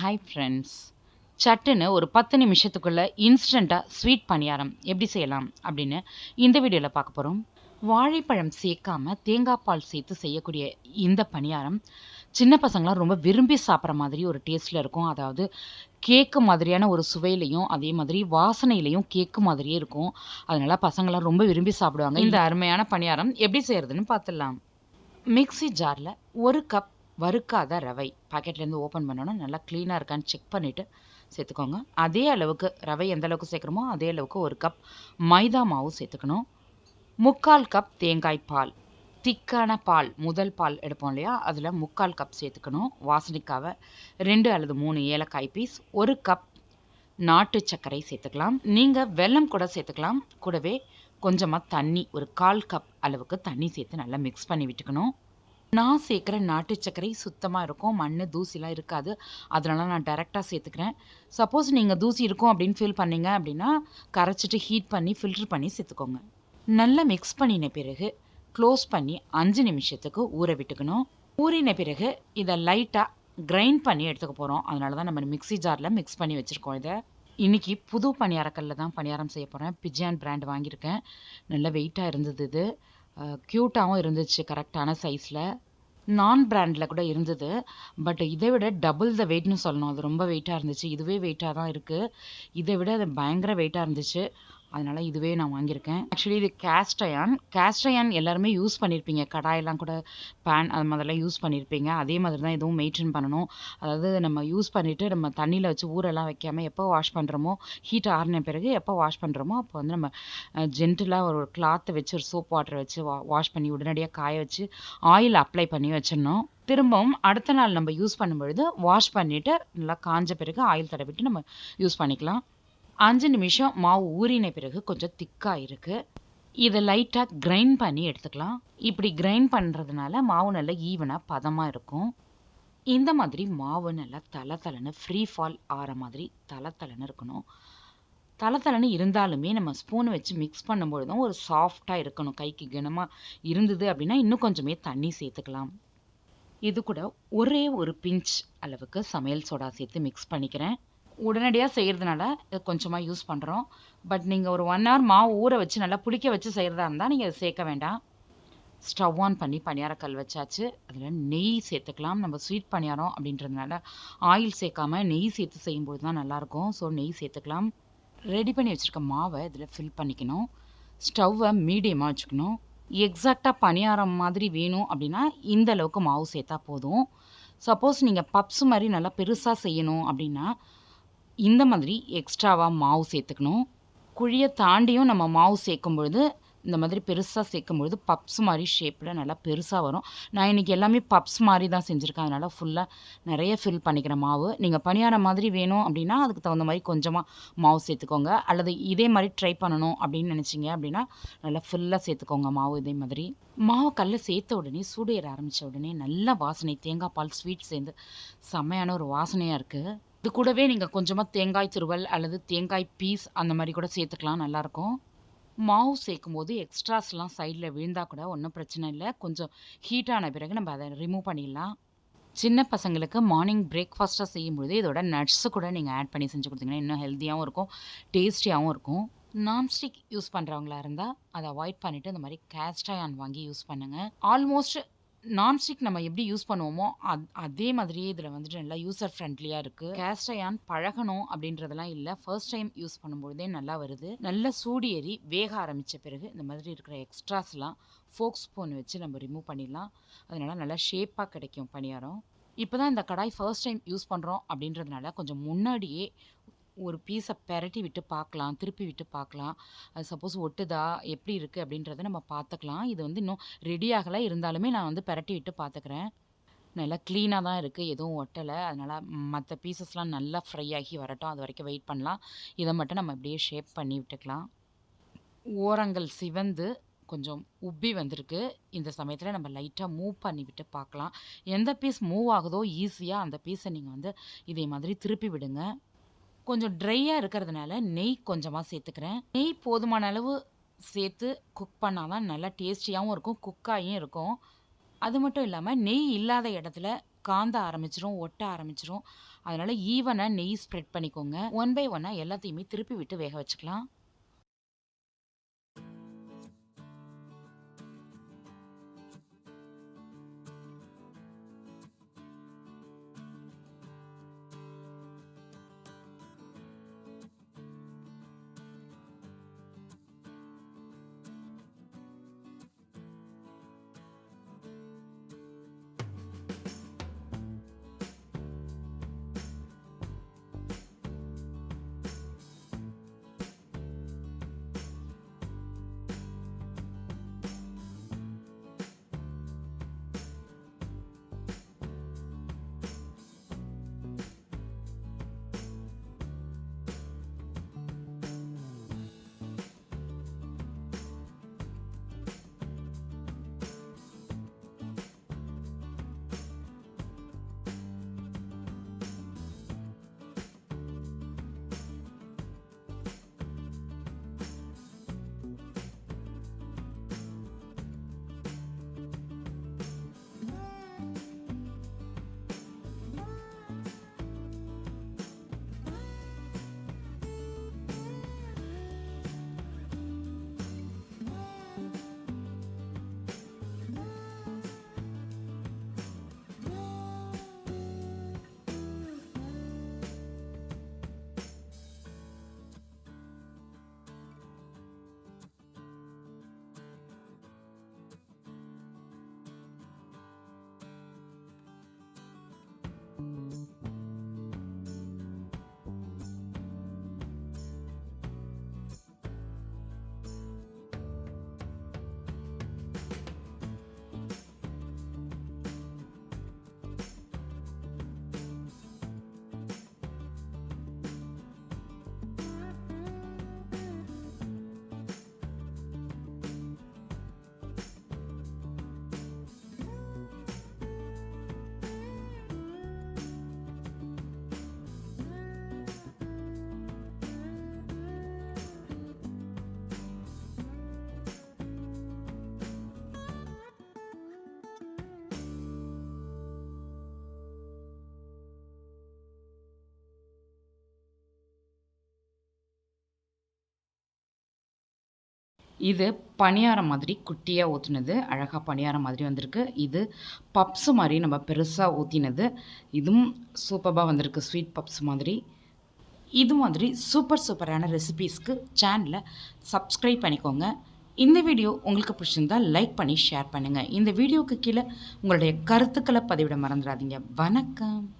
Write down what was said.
Hi friends சட்டுன்னு ஒரு பத்து நிமிஷத்துக்குள்ளே இன்ஸ்டண்ட்டாக ஸ்வீட் பணியாரம். எப்படி செய்யலாம் அப்படின்னு இந்த வீடியோவில் பார்க்க போகிறோம் வாழைப்பழம் சேர்க்காம தேங்காய் பால் சேர்த்து செய்யக்கூடிய இந்த பணியாரம் சின்ன பசங்களாம் ரொம்ப விரும்பி சாப்பிட்ற மாதிரி ஒரு டேஸ்ட்டில் இருக்கும். அதாவது கேக்கு மாதிரியான ஒரு சுவையிலையும் அதே மாதிரி வாசனையிலையும் கேக்கு மாதிரியே இருக்கும். அதனால் பசங்களாம் ரொம்ப விரும்பி சாப்பிடுவாங்க. இந்த அருமையான பணியாரம் எப்படி செய்கிறதுன்னு பார்த்துடலாம். மிக்ஸி ஜாரில் ஒரு கப் வறுக்காத ரவை. பாக்கெட்லேருந்து ஓப்பன் பண்ணோன்னா நல்லா க்ளீனாக இருக்கான்னு செக் பண்ணிவிட்டு சேர்த்துக்கோங்க. அதே அளவுக்கு ரவை எந்த அளவுக்கு சேர்க்குறோமோ அதே அளவுக்கு ஒரு கப் மைதா மாவு சேர்த்துக்கணும். முக்கால் கப் தேங்காய் பால். திக்கான பால் முதல் பால் எடுப்போம் இல்லையா? அதில் முக்கால் கப் சேர்த்துக்கணும். வாசனைக்காக ரெண்டு அல்லது மூணு ஏலக்காய் பீஸ் ஒரு கப் நாட்டு சர்க்கரை சேர்த்துக்கலாம். நீங்கள் வெல்லம் கூட சேர்த்துக்கலாம். கூடவே கொஞ்சமாக தண்ணி ஒரு கால் கப் அளவுக்கு தண்ணி சேர்த்து நல்லா மிக்ஸ் பண்ணி விட்டுக்கணும். நான் சேர்க்குற நாட்டு சர்க்கரை சுத்தமாக இருக்கும். மண் தூசிலாம் இருக்காது. அதனால நான் டைரெக்டாக சேர்த்துக்கிறேன். சப்போஸ் நீங்கள் தூசி இருக்கும் அப்படின்னு ஃபீல் பண்ணீங்க அப்படின்னா கரைச்சிட்டு ஹீட் பண்ணி ஃபில்டர் பண்ணி சேர்த்துக்கோங்க. நல்லா மிக்ஸ் பண்ணின பிறகு க்ளோஸ் பண்ணி அஞ்சு நிமிஷத்துக்கு ஊற விட்டுக்கணும். ஊறின பிறகு இதை லைட்டாக கிரைண்ட் பண்ணி எடுத்துக்க போகிறோம் அதனால தான் நம்ம மிக்ஸி ஜாரில் மிக்ஸ் பண்ணி வச்சுருக்கோம் இதை. இன்றைக்கி புது பணியாரக்கல்ல தான் பணியாரம் செய்ய போகிறேன் பிஜியான் பிராண்ட் வாங்கியிருக்கேன். நல்ல வெயிட்டாக இருந்தது இது. க்யூட்டாகவும் இருந்துச்சு கரெக்டான சைஸில் நான் பிராண்டில் கூட இருந்தது. பட் இதை விட டபுள் த வெயிட்னு சொல்லணும். அது ரொம்ப வெயிட்டாக இருந்துச்சு. இதுவே வெயிட்டாக தான் இருக்குது இதை விட அது பயங்கர வெயிட்டாக இருந்துச்சு. அதனால் இதுவே நான் வாங்கியிருக்கேன். ஆக்சுவலி இது கேஸ்ட் அயான் கேஸ்ட் அயான் எல்லாருமே யூஸ் பண்ணியிருப்பீங்க. கடாயெல்லாம் கூட பேன் அது மாதிரிலாம் யூஸ் பண்ணியிருப்பீங்க. அதே மாதிரி தான் இதுவும் மெயின்டைன் பண்ணணும். அதாவது நம்ம யூஸ் பண்ணிவிட்டு நம்ம தண்ணியில் வச்சு ஊரெல்லாம் வைக்காமல் எப்போ வாஷ் பண்ணுறோமோ ஹீட் ஆறின பிறகு எப்போ வாஷ் பண்ணுறோமோ அப்போ வந்து நம்ம ஜென்டிலாக ஒரு கிளாத்தை வச்சு ஒரு சோப் வாட்டரை வச்சு வா வாஷ் பண்ணி உடனடியாக காய வச்சு ஆயில் அப்ளை பண்ணி வச்சிடணும். திரும்பவும் அடுத்த நாள் நம்ம யூஸ் பண்ணும்பொழுது வாஷ் பண்ணிவிட்டு நல்லா காஞ்ச பிறகு ஆயில் தடவிட்டு நம்ம யூஸ் பண்ணிக்கலாம். அஞ்சு நிமிஷம் மாவு ஊறின பிறகு கொஞ்சம் திக்காக இருக்குது இதை லைட்டாக கிரைண்ட் பண்ணி எடுத்துக்கலாம். இப்படி கிரைண்ட் பண்ணுறதுனால மாவு நல்லா ஈவனாக பதமாக இருக்கும். இந்த மாதிரி மாவு நல்லா தலை தலைன்னு ஃப்ரீ ஃபால் ஆகிற மாதிரி தலை தலைன்னு இருக்கணும். தலை தலைன்னு இருந்தாலுமே நம்ம ஸ்பூன் வச்சு மிக்ஸ் பண்ணும்பொழுதும் ஒரு சாஃப்டாக இருக்கணும். கைக்கு கனமாக இருந்தது அப்படின்னா இன்னும் கொஞ்சமே தண்ணி சேர்த்துக்கலாம். இது கூட ஒரே ஒரு பிஞ்ச் அளவுக்கு சமையல் சோடா சேர்த்து மிக்ஸ் பண்ணிக்கிறேன். உடனடியாக செய்கிறதுனால இது கொஞ்சமாக யூஸ் பண்ணுறோம் பட் நீங்கள் ஒரு ஒன் ஹவர் மாவு ஊற வச்சு நல்லா புளிக்க வச்சு செய்கிறதா இருந்தால் நீங்கள் அதை சேர்க்க வேண்டாம். ஸ்டவ் ஆன் பண்ணி பணியாரக்கல் வச்சாச்சு. அதில் நெய் சேர்த்துக்கலாம். நம்ம ஸ்வீட் பணியாரம் அப்படின்றதுனால ஆயில் சேர்க்காம நெய் சேர்த்து செய்யும்போது தான் நல்லாயிருக்கும் ஸோ நெய் சேர்த்துக்கலாம். ரெடி பண்ணி வச்சுருக்க மாவை இதில் ஃபில் பண்ணிக்கணும். ஸ்டவ்வை மீடியமாக வச்சுக்கணும். எக்ஸாக்டாக பணியாரம் மாதிரி வேணும் அப்படின்னா இந்த அளவுக்கு மாவு சேர்த்தா போதும். சப்போஸ் நீங்கள் பப்ஸ் மாதிரி நல்லா பெருசாக செய்யணும் அப்படின்னா இந்த மாதிரி எக்ஸ்ட்ராவாக மாவு சேர்த்துக்கணும். குழியை தாண்டியும் நம்ம மாவு சேர்க்கும் பொழுது இந்த மாதிரி பெருசாக சேர்க்கும் பொழுது பப்ஸ் மாதிரி ஷேப்பில் நல்லா பெருசாக வரும். நான் இன்றைக்கி எல்லாமே பப்ஸ் மாதிரி தான் செஞ்சுருக்கேன். அதனால் ஃபுல்லாக நிறைய ஃபில் பண்ணிக்கிற மாவு. நீங்கள் பணியாரம் மாதிரி வேணும் அப்படின்னா அதுக்கு தகுந்த மாதிரி கொஞ்சமாக மாவு சேர்த்துக்கோங்க. அல்லது இதே மாதிரி ட்ரை பண்ணணும் அப்படின்னு நினச்சிங்க அப்படின்னா நல்லா ஃபுல்லாக சேர்த்துக்கோங்க மாவு இதே மாதிரி. மாவு கல்ல சேர்த்த உடனே சூடு ஏற ஆரம்பித்த உடனே நல்ல வாசனை தேங்காய் பால் ஸ்வீட் சேர்ந்து செம்மையான ஒரு வாசனையாக இருக்குது இது கூடவே நீங்கள் கொஞ்சமாக தேங்காய் துருவல் அல்லது தேங்காய் பீஸ் அந்த மாதிரி கூட சேர்த்துக்கலாம் நல்லாயிருக்கும் மாவு சேர்க்கும் போது எக்ஸ்ட்ராஸ்லாம் சைடில் விழுந்தால் கூட ஒன்றும் பிரச்சனை இல்லை. கொஞ்சம் ஹீட்டான பிறகு நம்ம அதை ரிமூவ் பண்ணிடலாம். சின்ன பசங்களுக்கு மார்னிங் பிரேக்ஃபாஸ்ட்டாக செய்யும்பொழுது இதோட நட்ஸு கூட நீங்கள் ஆட் பண்ணி செஞ்சு கொடுத்தீங்கன்னா இன்னும் ஹெல்த்தியாகவும் இருக்கும் டேஸ்டியாகவும் இருக்கும். நான்ஸ்டிக் யூஸ் பண்ணுறவங்களா இருந்தால் அதை அவாய்ட் பண்ணிவிட்டு இந்த மாதிரி கேஸ்ட் அயான் வாங்கி யூஸ் பண்ணுங்கள் ஆல்மோஸ்ட் நான்ஸ்டிக் நம்ம எப்படி யூஸ் பண்ணுவோமோ அத் அதே மாதிரியே இதில் வந்துட்டு நல்லா யூசர் ஃப்ரெண்ட்லியாக இருக்குது கேஸ்ட் அயான் பழகணும் அப்படின்றதெல்லாம் இல்லை. ஃபர்ஸ்ட் டைம் யூஸ் பண்ணும்பொழுதே நல்லா வருது. நல்லா சூடு ஏறி வேக ஆரம்பித்த பிறகு இந்த மாதிரி இருக்கிற எக்ஸ்ட்ராஸ்லாம் ஃபோக் ஸ்பூன் வச்சு நம்ம ரிமூவ் பண்ணிடலாம். அதனால் நல்லா ஷேப்பாக கிடைக்கும் பணியாரம். இப்போ தான் இந்த கடாய் ஃபர்ஸ்ட் டைம் யூஸ் பண்ணுறோம் அப்படின்றதுனால கொஞ்சம் முன்னாடியே ஒரு பீஸை பெரட்டி விட்டு பார்க்கலாம் திருப்பி விட்டு பார்க்கலாம். அது சப்போஸ் ஒட்டுதா? எப்படி இருக்குது அப்படின்றத நம்ம பார்த்துக்கலாம். இது வந்து இன்னும் ரெடி ஆகலை. இருந்தாலுமே நான் வந்து பெரட்டி விட்டு பார்த்துக்கிறேன். நல்லா க்ளீனாக தான் இருக்குது எதுவும் ஒட்டலை. அதனால் மற்ற பீசஸ்லாம் நல்லா ஃப்ரை ஆகி வரட்டும். அது வரைக்கும் வெயிட் பண்ணலாம். இதை மட்டும் நம்ம அப்படியே ஷேப் பண்ணி விட்டுக்கலாம். ஓரங்கள் சிவந்து கொஞ்சம் உப்பி வந்திருக்கு. இந்த சமயத்தில் நம்ம லைட்டாக மூவ் பண்ணி விட்டு பார்க்கலாம். எந்த பீஸ் மூவ் ஆகுதோ ஈஸியாக அந்த பீஸை நீங்கள் வந்து இதே மாதிரி திருப்பி விடுங்க. கொஞ்சம் ட்ரையாக இருக்கிறதுனால நெய் கொஞ்சமாக சேர்த்துக்கிறேன். நெய் போதுமான அளவு சேர்த்து குக் பண்ணால் தான் நல்லா டேஸ்டியாகவும் இருக்கும் குக்காயும் இருக்கும். அது மட்டும் இல்லாமல் நெய் இல்லாத இடத்துல காந்த ஆரம்பிச்சிரும் ஒட்ட ஆரம்பிச்சிரும். அதனால் ஈவனாக நெய் ஸ்ப்ரெட் பண்ணிக்கோங்க. ஒன் பை ஒன்னாக எல்லாத்தையுமே திருப்பி விட்டு வேக வச்சுக்கலாம். Bye. இது பணியாரம் மாதிரி குட்டியாக ஊற்றினது அழகாக பணியாரம் மாதிரி வந்திருக்கு. இது பப்ஸ் மாதிரி நம்ம பெருசாக ஊற்றினது இதுவும் சூப்பராக வந்திருக்கு. ஸ்வீட் பப்ஸ் மாதிரி. இது மாதிரி சூப்பர் சூப்பரான ரெசிபீஸ்க்கு சேனலை சப்ஸ்கிரைப் பண்ணிக்கோங்க. இந்த வீடியோ உங்களுக்கு பிடிச்சிருந்தால் லைக் பண்ணி ஷேர் பண்ணுங்கள் இந்த வீடியோவுக்கு கீழே உங்களுடைய கருத்துக்களை பதிவிட மறந்துடாதீங்க. வணக்கம்.